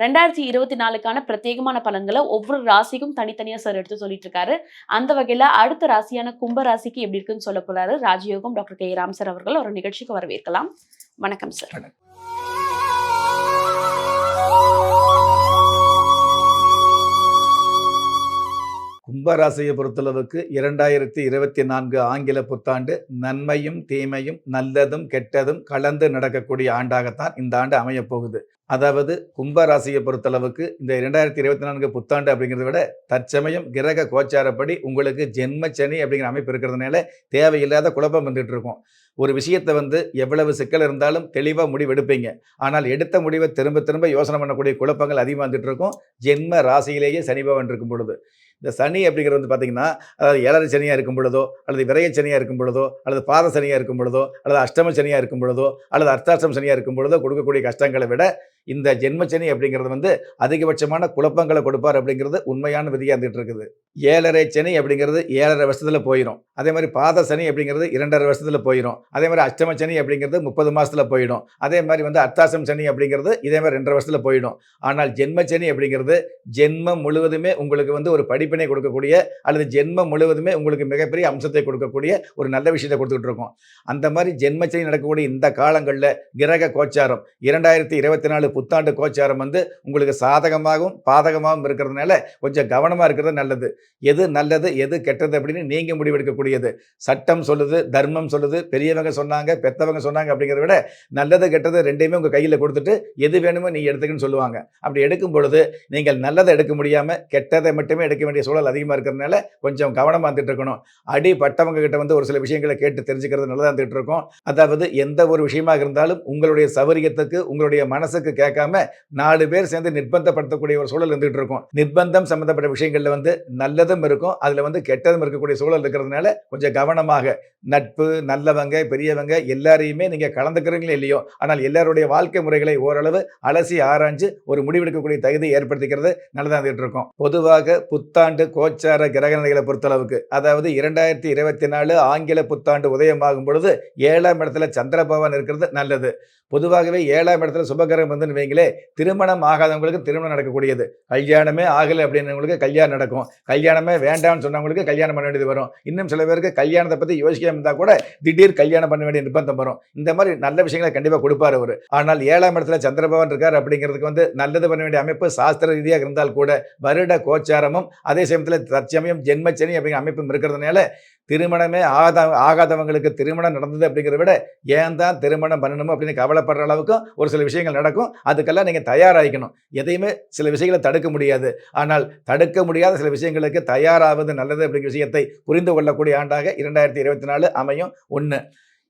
ரெண்டாயிரத்தி இருபத்தி நாலுக்கான பிரத்யேகமான பலன்களை ஒவ்வொரு ராசிக்கும் தனித்தனியா சார் எடுத்து சொல்லிட்டு இருக்காரு அந்த வகையில அடுத்த ராசியான கும்ப ராசிக்கு எப்படி இருக்குன்னு சொல்ல போறாரு? ராஜயோகம் டாக்டர் கே ராம் சார் அவர்கள் ஒரு நிகழ்ச்சிக்கு வரவேற்கலாம். வணக்கம் சார் கும்பராசியை பொறுத்தளவுக்கு இரண்டாயிரத்தி இருபத்தி நான்கு ஆங்கில புத்தாண்டு நன்மையும் தீமையும் நல்லதும் கெட்டதும் கலந்து நடக்கக்கூடிய ஆண்டாகத்தான் இந்த ஆண்டு அமையப் போகுது. அதாவது கும்பராசியை பொறுத்தளவுக்கு இந்த இரண்டாயிரத்தி இருபத்தி நான்கு புத்தாண்டு அப்படிங்கிறத விட தற்சமயம் கிரக கோச்சாரப்படி உங்களுக்கு ஜென்ம சனி அப்படிங்கிற அமைப்பு இருக்கிறதுனால தேவையில்லாத குழப்பம் வந்துட்டு இருக்கும். ஒரு விஷயத்தை வந்து எவ்வளவு சிக்கல் இருந்தாலும் தெளிவாக முடிவெடுப்பீங்க ஆனால் எடுத்த முடிவை திரும்ப திரும்ப யோசனை பண்ணக்கூடிய குழப்பங்கள் அதிகமாக வந்துட்டு இருக்கும். ஜென்ம ராசியிலேயே சனி பவன் இருக்கும் பொழுது. இந்த சனி அப்படிங்கிறது வந்து பார்த்தீங்கன்னா அதாவது ஏழரை சனியாக இருக்கும் பொழுதோ அல்லது விரைய சனியாக இருக்கும் பொழுதோ அல்லது பாத சனியாக இருக்கும் பொழுதோ அல்லது அஷ்டம சனியாக இருக்கும் பொழுதோ அல்லது அர்த்தாஷ்டம் சனியாக இருக்கும் பொழுதோ கொடுக்கக்கூடிய கஷ்டங்களை விட இந்த ஜென்மச்சனி அப்படிங்கிறது வந்து அதிகபட்சமான குழப்பங்களை கொடுப்பார் அப்படிங்கிறது உண்மையான விதியாக இருந்துட்டு இருக்குது. ஏழரை சனி அப்படிங்கிறது ஏழரை வருஷத்தில் போயிடும் அதே மாதிரி பாத சனி அப்படிங்கிறது இரண்டரை வருஷத்தில் போயிடும் அதே மாதிரி அஷ்டம சனி அப்படிங்கிறது முப்பது மாதத்தில் போயிடும். அதே மாதிரி வந்து அர்த்தாசம் சனி அப்படிங்கிறது இதே மாதிரி ரெண்டரை வருஷத்தில் போயிடும். ஆனால் ஜென்ம சனி அப்படிங்கிறது ஜென்மம் முழுவதுமே உங்களுக்கு வந்து ஒரு படிப்பினை கொடுக்கக்கூடிய அல்லது ஜென்மம் முழுவதுமே உங்களுக்கு மிகப்பெரிய அம்சத்தை கொடுக்கக்கூடிய ஒரு நல்ல விஷயத்தை கொடுத்துக்கிட்டு இருக்கோம். அந்த மாதிரி ஜென்மச்சனி நடக்கக்கூடிய இந்த காலங்களில் கிரக கோச்சாரம் இரண்டாயிரத்தி இருபத்தி நாலு புத்தாண்டு கோச்சாரம் வந்து உங்களுக்கு சாதகமாகவும் பாதகமாகவும் இருக்கிறதுனால கொஞ்சம் கவனமாக இருக்கிறது நல்லது. எது நல்லது எது கெட்டது அப்படின்னு நீங்கள் முடிவெடுக்கக்கூடியது. சட்டம் சொல்லுது தர்மம் சொல்லுது பெரியவங்க சொன்னாங்க பெத்தவங்க சொன்னாங்க அப்படிங்கிறத விட நல்லது கெட்டது ரெண்டையுமே உங்கள் கையில் கொடுத்துட்டு எது வேணுமோ நீங்கள் எடுத்துக்கன்னு சொல்லுவாங்க. அப்படி எடுக்கும் பொழுது நீங்கள் நல்லதை எடுக்க முடியாமல் கெட்டதை மட்டுமே எடுக்க வேண்டிய சூழல் அதிகமாக இருக்கிறதுனால கொஞ்சம் கவனமாக இருந்துட்டு இருக்கணும். அடி பட்டவங்க கிட்ட வந்து ஒரு சில விஷயங்களை கேட்டு தெரிஞ்சுக்கிறது நல்லதாக இருந்துகிட்டு இருக்கோம். அதாவது எந்த ஒரு விஷயமாக இருந்தாலும் உங்களுடைய சௌரியத்துக்கு உங்களுடைய மனசுக்கு கேட்காம நாலு பேர் சேர்ந்து நிர்பந்தப்படுத்தக்கூடிய ஒரு சூழல் இருந்துகிட்டு இருக்கும். நிர்பந்தம் சம்பந்தப்பட்ட விஷயங்களில் வந்து நல்லதும் இருக்கும். அதில் வந்து கெட்டதும் இருக்கக்கூடிய சூழல் இருக்கிறதுனால கொஞ்சம் கவனமாக நட்பு நல்லவங்க பெரியவங்க எல்லாரையுமே நீங்கள் கலந்துக்கிறீங்களோ இல்லையோ ஆனால் எல்லாருடைய வாழ்க்கை முறைகளை ஓரளவு அலசி ஆராய்ஞ்சு ஒரு முடிவெடுக்கக்கூடிய தகுதி ஏற்படுத்திக்கிறது நல்லதாக இருந்துகிட்டு இருக்கும். பொதுவாக புத்தாண்டு கோச்சார கிரக நிலைகளை பொறுத்தளவுக்கு அதாவது இரண்டாயிரத்தி இருபத்தி நாலு ஆங்கில புத்தாண்டு உதயமாகும் பொழுது ஏழாம் இடத்துல சந்திர பகவான் இருக்கிறது நல்லது. பொதுவாகவே ஏழாம் இடத்துல வந்து வந்துன்னு வைங்களே திருமணம் ஆகாதவங்களுக்கு திருமணம் நடக்கக்கூடியது. கல்யாணமே ஆகலை அப்படின்றவங்களுக்கு கல்யாணம் நடக்கும். கல்யாணமே வேண்டாம்னு சொன்னவங்களுக்கு கல்யாணம் பண்ண வேண்டியது வரும். இன்னும் சில பேருக்கு கல்யாணத்தை பற்றி யோசிக்காம இருந்தால் கூட திடீர் கல்யாணம் பண்ண வேண்டிய நிர்பந்தம் வரும். இந்த மாதிரி நல்ல விஷயங்களை கண்டிப்பாக கொடுப்பார் அவர். ஆனால் ஏழாம் இடத்துல சந்திரபவன் இருக்கார் அப்படிங்கிறதுக்கு வந்து நல்லது பண்ண வேண்டிய அமைப்பு சாஸ்திர ரீதியாக இருந்தால் கூட வருட கோச்சாரமும் அதே சமயத்தில் தற்சமயம் ஜென்மச்சனி அப்படிங்கிற அமைப்பும் இருக்கிறதுனால திருமணமே ஆகாத ஆகாதவங்களுக்கு திருமணம் நடந்தது அப்படிங்கிறத விட ஏன் தான் திருமணம் பண்ணணுமோ அப்படின்னு கவலைப்படுற அளவுக்கும் ஒரு சில விஷயங்கள் நடக்கும். அதுக்கெல்லாம் நீங்கள் தயாராகிக்கணும். எதையுமே சில விஷயங்களை தடுக்க முடியாது. ஆனால் தடுக்க முடியாத சில விஷயங்களுக்கு தயாராவது நல்லது அப்படிங்கிற விஷயத்தை புரிந்து கொள்ளக்கூடிய ஆண்டாக இரண்டாயிரத்தி இருபத்தி நாலு அமையும். ஒன்று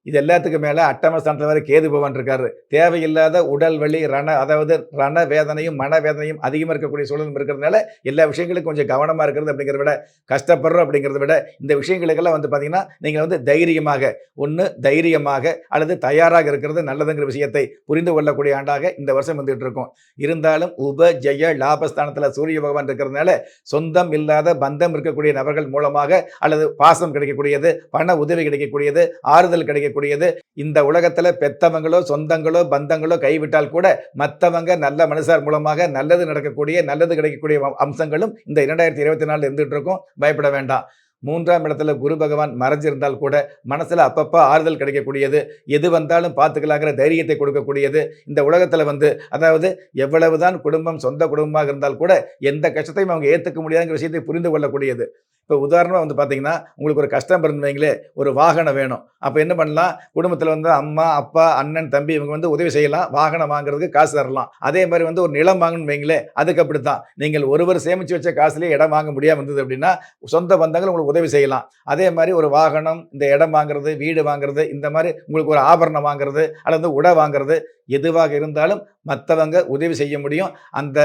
இது எல்லாத்துக்கும் மேலே அட்டமஸ்தானத்தில் வேறு கேது பவன் இருக்காரு. தேவையில்லாத உடல் வலி ரண அதாவது ரண வேதனையும் மன வேதனையும் அதிகமாக இருக்கக்கூடிய சூழலும் இருக்கிறதுனால எல்லா விஷயங்களுக்கும் கொஞ்சம் கவனமாக இருக்கிறது அப்படிங்கிறத விட கஷ்டப்படுறோம் அப்படிங்கிறத விட இந்த விஷயங்களுக்கெல்லாம் வந்து பார்த்திங்கன்னா நீங்கள் வந்து தைரியமாக ஒன்று தைரியமாக அல்லது தயாராக இருக்கிறது நல்லதுங்கிற விஷயத்தை புரிந்து கொள்ளக்கூடிய ஆண்டாக இந்த வருஷம் வந்துகிட்டு இருக்கும். இருந்தாலும் உப ஜெய லாபஸ்தானத்தில் சூரிய பகவான் இருக்கிறதுனால சொந்தம் இல்லாத பந்தம் இருக்கக்கூடிய நபர்கள் மூலமாக அல்லது பாசம் கிடைக்கக்கூடியது பண உதவி கிடைக்கக்கூடியது ஆறுதல் கிடைக்க செய்யக்கூடியது. இந்த உலகத்துல பெத்தவங்களோ சொந்தங்களோ பந்தங்களோ கைவிட்டால் கூட மற்றவங்க நல்ல மனுஷார் மூலமாக நல்லது நடக்கக்கூடிய நல்லது கிடைக்கக்கூடிய அம்சங்களும் இந்த இரண்டாயிரத்தி இருபத்தி நாலு இருந்துட்டு இருக்கும். பயப்பட வேண்டாம். மூன்றாம் இடத்துல குரு பகவான் மறைஞ்சிருந்தால் கூட மனசுல அப்பப்போ ஆறுதல் கிடைக்கக்கூடியது. எது வந்தாலும் பார்த்துக்கலாங்கிற தைரியத்தை கொடுக்கக்கூடியது. இந்த உலகத்தில் வந்து அதாவது எவ்வளவுதான் குடும்பம் சொந்த குடும்பமாக இருந்தால் கூட எந்த கஷ்டத்தையும் அவங்க ஏற்றுக்க முடியாதுங்கிற விஷயத்தை புரிந்து கொள்ளக்கூடியது. இப்போ உதாரணமாக வந்து பார்த்தீங்கன்னா உங்களுக்கு ஒரு கஷ்டம் இருந்தீங்களே ஒரு வாகனம் வேணும். அப்போ என்ன பண்ணலாம்? குடும்பத்தில் வந்து அம்மா அப்பா அண்ணன் தம்பி இவங்க வந்து உதவி செய்யலாம். வாகனம் வாங்குறதுக்கு காசு தரலாம். அதே மாதிரி வந்து ஒரு நிலம் வாங்கணும் வைங்களே அதுக்கு அப்படி தான் நீங்கள் ஒருவர் சேமித்து வச்ச காசுலேயே இடம் வாங்க முடியாமல் இருந்தது அப்படின்னா சொந்த பந்தங்கள் உங்களுக்கு உதவி செய்யலாம். அதே மாதிரி ஒரு வாகனம் இந்த இடம் வாங்குறது வீடு வாங்குறது இந்த மாதிரி உங்களுக்கு ஒரு ஆபரணம் வாங்குறது அல்லது உடை வாங்குறது எதுவாக இருந்தாலும் மற்றவங்க உதவி செய்ய முடியும். அந்த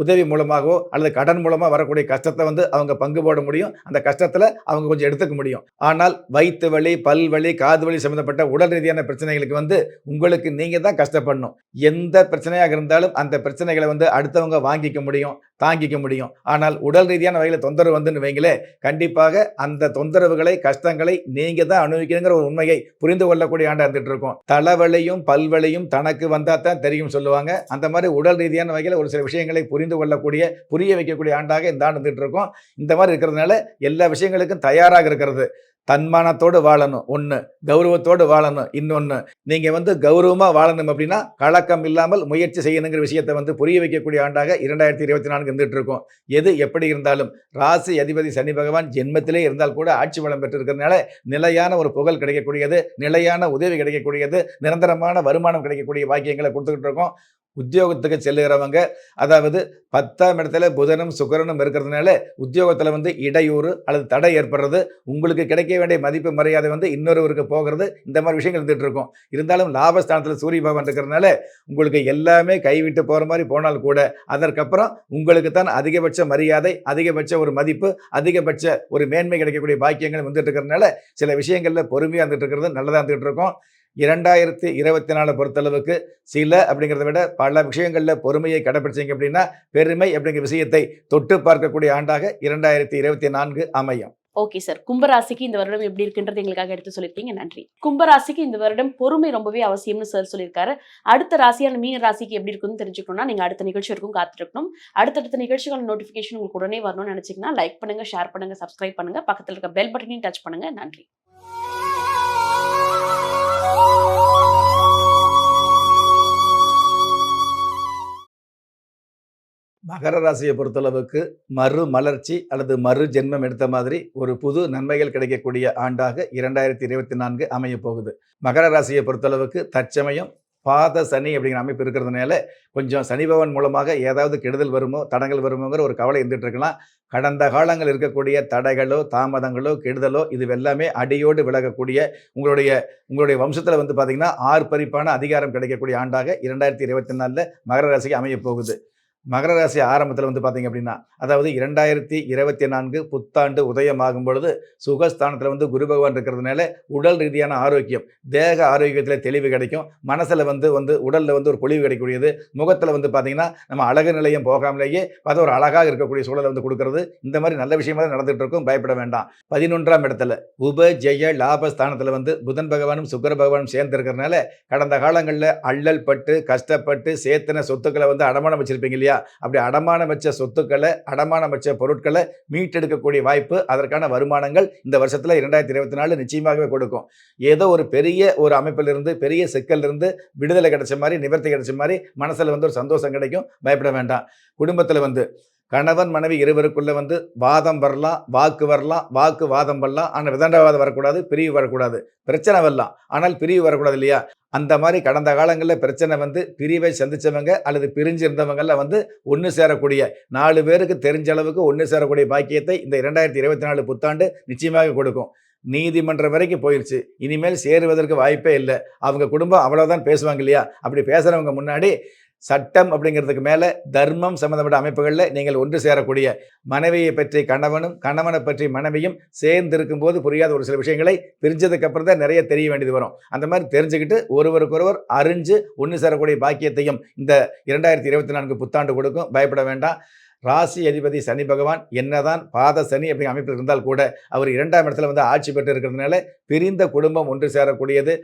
உதவி மூலமாகவோ அல்லது கடன் மூலமாக வரக்கூடிய கஷ்டத்தை வந்து அவங்க பங்கு போட முடியும். அந்த கஷ்டத்தில் அவங்க கொஞ்சம் எடுத்துக்க முடியும். ஆனால் வயிற்று வலி பல் வலி காது வலி சம்மந்தப்பட்ட உடல் ரீதியான பிரச்சனைகளுக்கு வந்து உங்களுக்கு நீங்கள் தான் கஷ்டப்படணும். எந்த பிரச்சனையாக இருந்தாலும் அந்த பிரச்சனைகளை வந்து அடுத்தவங்க வாங்கிக்க முடியும். தாங்கிக்க முடியும். ஆனால் உடல் ரீதியான வகையில் தொந்தரவு வந்துன்னு வைங்களே கண்டிப்பாக அந்த தொந்தரவுகளை கஷ்டங்களை நீங்கள் தான் அனுபவிக்கணுங்கிற ஒரு உண்மையை புரிந்து கொள்ளக்கூடிய ஆண்டா இருந்துட்டு இருக்கும். தலைவலியும் பல்வலியும் தனக்கு வந்தால் தான் தெரியும் சொல்லுவாங்க. அந்த மாதிரி உடல் ரீதியான வகையில் ஒரு சில விஷயங்களை புரிந்து கொள்ளக்கூடிய புரிய வைக்கக்கூடிய ஆண்டாக இந்த ஆண்டு இருந்துட்டு இருக்கும். இந்த மாதிரி இருக்கிறதுனால எல்லா விஷயங்களுக்கும் தயாராக இருக்கிறது. தன்மானத்தோடு வாழணும். ஒன்று கௌரவத்தோடு வாழணும். இன்னொன்று நீங்கள் வந்து கௌரவமாக வாழணும் அப்படின்னா கலக்கம் இல்லாமல் முயற்சி செய்யணுங்கிற விஷயத்தை வந்து புரிய வைக்கக்கூடிய ஆண்டாக இரண்டாயிரத்தி இருபத்தி நான்கு இருந்துட்டு இருக்கும் எது எப்படி இருந்தாலும் ராசி அதிபதி சனி பகவான் ஜென்மத்திலே இருந்தால் கூட ஆட்சி வளம் பெற்றிருக்கிறதுனால நிலையான ஒரு புகழ் கிடைக்கக்கூடியது நிலையான உதவி கிடைக்கக்கூடியது நிரந்தரமான வருமானம் கிடைக்கக்கூடிய வாக்கியங்களை கொடுத்துக்கிட்டு இருக்கோம் உத்தியோகத்துக்கு செல்லுகிறவங்க அதாவது பத்தாம் இடத்துல புதனும் சுக்கரனும் இருக்கிறதுனால உத்தியோகத்தில் வந்து இடையூறு அல்லது தடை ஏற்படுறது உங்களுக்கு கிடைக்க வேண்டிய மதிப்பு மரியாதை வந்து இன்னொருவருக்கு போகிறது இந்த மாதிரி விஷயங்கள் இருந்துகிட்டு இருக்கும். இருந்தாலும் லாபஸ்தானத்தில் சூரிய பகவான் இருக்கிறதுனால உங்களுக்கு எல்லாமே கைவிட்டு போகிற மாதிரி போனால் கூட அதற்கப்புறம் உங்களுக்கு தான் அதிகபட்ச மரியாதை அதிகபட்ச ஒரு மதிப்பு அதிகபட்ச ஒரு மேன்மை கிடைக்கக்கூடிய பாக்கியங்கள் வந்துட்டு இருக்கிறதுனால சில விஷயங்களில் பொறுமையாக இருந்துட்டு இருக்கிறது நல்லதாக இருந்துகிட்டு இருக்கும். இரண்டாயிரத்தி இருபத்தி நாலு பொறுத்தளவுக்கு சில அப்படிங்கிறத விட பல விஷயங்களில் பொறுமையை கடைபிடிச்சிங்க அப்படின்னா பெருமை அப்படிங்கிற விஷயத்தை தொட்டு பார்க்கக்கூடிய ஆண்டாக இரண்டாயிரத்தி இருபத்தி நான்கு அமையும். Okay sir. கும்பராசிக்கு இந்த வருடம் எப்படி இருக்குன்றது எங்களுக்காக எடுத்து சொல்லியிருக்கீங்க நன்றி. கும்பராசிக்கு இந்த வருடம் பொறுமை ரொம்பவே அவசியம்னு சார் சொல்லியிருக்காரு. அடுத்த ராசியான மீன ராசிக்கு எப்படி இருக்குன்னு தெரிஞ்சுக்கணும்னா நீங்க அடுத்த நிகழ்ச்சி வரைக்கும் காத்திருக்கணும். அடுத்தடுத்த நிகழ்ச்சிகளோட நோட்டிஃபிகேஷன் உங்களுக்கு உடனே வரணும்னு நினைச்சீங்கன்னா லைக் பண்ணுங்க ஷேர் பண்ணுங்க சப்ஸ்கிரைப் பண்ணுங்க. பக்கத்தில் இருக்க பெல் பட்டனையும் டச் பண்ணுங்க. நன்றி. மகர ராசியை பொறுத்தளவுக்கு மறு மலர்ச்சி அல்லது மறு ஜென்மம் எடுத்த மாதிரி ஒரு புது நன்மைகள் கிடைக்கக்கூடிய ஆண்டாக இரண்டாயிரத்தி இருபத்தி நான்கு அமைய போகுது. மகர ராசியை பொறுத்தளவுக்கு தற்சமயம் பாத சனி அப்படிங்கிற அமைப்பு இருக்கிறதுனால கொஞ்சம் சனி பவன் மூலமாக ஏதாவது கெடுதல் வருமோ தடங்கள் வருமோங்கிற ஒரு கவலை இருந்துகிட்டு இருக்கலாம். கடந்த காலங்கள் இருக்கக்கூடிய தடைகளோ தாமதங்களோ கெடுதலோ இது எல்லாமே அடியோடு விலகக்கூடிய உங்களுடைய உங்களுடைய வம்சத்தில் வந்து பார்த்தீங்கன்னா ஆர்ப்பரிப்பான அதிகாரம் கிடைக்கக்கூடிய ஆண்டாக இரண்டாயிரத்தி இருபத்தி நாலில் மகர ராசிக்கு அமைய போகுது. மகர ராசி ஆரம்பத்தில் வந்து பார்த்தீங்க அப்படின்னா அதாவது இரண்டாயிரத்தி இருபத்தி நான்கு புத்தாண்டு உதயமாகும் பொழுது சுகஸ்தானத்தில் வந்து குரு பகவான் இருக்கிறதுனால உடல் ரீதியான ஆரோக்கியம் தேக ஆரோக்கியத்தில் தெளிவு கிடைக்கும். மனசில் வந்து வந்து உடலில் வந்து ஒரு பொழிவு கிடைக்கக்கூடியது. முகத்தில் வந்து பார்த்தீங்கன்னா நம்ம அழகு நிலையம் போகாமலேயே அது ஒரு அழகாக இருக்கக்கூடிய சூழலை வந்து கொடுக்கறது. இந்த மாதிரி நல்ல விஷயமா தான் நடந்துகிட்டு இருக்கும். பயப்பட வேண்டாம். பதினொன்றாம் இடத்துல உப ஜெய லாபஸ்தானத்தில் வந்து புதன் பகவானும் சுக்கர பகவானும் சேர்ந்து இருக்கிறதுனால கடந்த காலங்களில் அள்ளல் பட்டு கஷ்டப்பட்டு சேர்த்தன சொத்துக்களை வந்து அடமானம் வச்சிருப்பீங்க இல்லையா? அப்படி அடமானம் வச்ச சொத்துக்களை அடமானம் வச்ச பொருட்களை மீட்டெடுக்கக்கூடிய வாய்ப்பு அதற்கான வருமானங்கள் இந்த வருஷத்தில் இரண்டாயிரத்தி இருபத்தி நாலு நிச்சயமாகவே கொடுக்கும். ஏதோ ஒரு பெரிய ஒரு அமைப்பிலிருந்து பெரிய சிக்கலிருந்து விடுதலை கிடைச்ச மாதிரி நிவர்த்தி கிடைச்ச மாதிரி மனசில் வந்து ஒரு சந்தோஷம் கிடைக்கும். பயப்பட வேண்டாம். குடும்பத்தில் வந்து கணவன் மனைவி இருவருக்குள்ளே வந்து வாதம் வரலாம் வாக்கு வரலாம் வாக்கு வாதம் வரலாம் ஆனால் விதண்டவாதம் வரக்கூடாது பிரிவு வரக்கூடாது பிரச்சனை வரலாம். ஆனால் பிரிவு வரக்கூடாது இல்லையா? அந்த மாதிரி கடந்த காலங்களில் பிரச்சனை வந்து பிரிவை சந்திச்சவங்க அல்லது பிரிஞ்சுருந்தவங்கள்லாம் வந்து ஒன்று சேரக்கூடிய நாலு பேருக்கு தெரிஞ்ச அளவுக்கு ஒன்று சேரக்கூடிய பாக்கியத்தை இந்த இரண்டாயிரத்தி இருபத்தி நாலு புத்தாண்டு நிச்சயமாக கொடுக்கும். நீதிமன்றம் வரைக்கும் போயிடுச்சு இனிமேல் சேருவதற்கு வாய்ப்பே இல்லை. அவங்க குடும்பம் அவ்வளோதான் பேசுவாங்க இல்லையா? அப்படி பேசுகிறவங்க முன்னாடி சட்டம் அப்படிங்கிறதுக்கு மேலே தர்மம் சம்மந்தப்பட்ட அமைப்புகளில் நீங்கள் ஒன்று சேரக்கூடிய மனைவியை பற்றி கணவனும் கணவனை பற்றி மனைவியும் சேர்ந்து இருக்கும்போது புரியாத ஒரு சில விஷயங்களை பிரிஞ்சதுக்கப்புறம் தான் நிறைய தெரிய வேண்டியது வரும். அந்த மாதிரி தெரிஞ்சுக்கிட்டு ஒருவருக்கொருவர் அறிஞ்சு ஒன்று சேரக்கூடிய பாக்கியத்தையும் இந்த இரண்டாயிரத்தி இருபத்தி நான்கு புத்தாண்டு கொடுக்கும். பயப்பட வேண்டாம். ராசி அதிபதி சனி பகவான் என்னதான் பாத சனி அப்படிங்கிற அமைப்பில் இருந்தால் கூட அவர் இரண்டாம் இடத்துல வந்து ஆட்சி பெற்று இருக்கிறதுனால பிரிந்த குடும்பம் ஒன்று சேரக்கூடியது.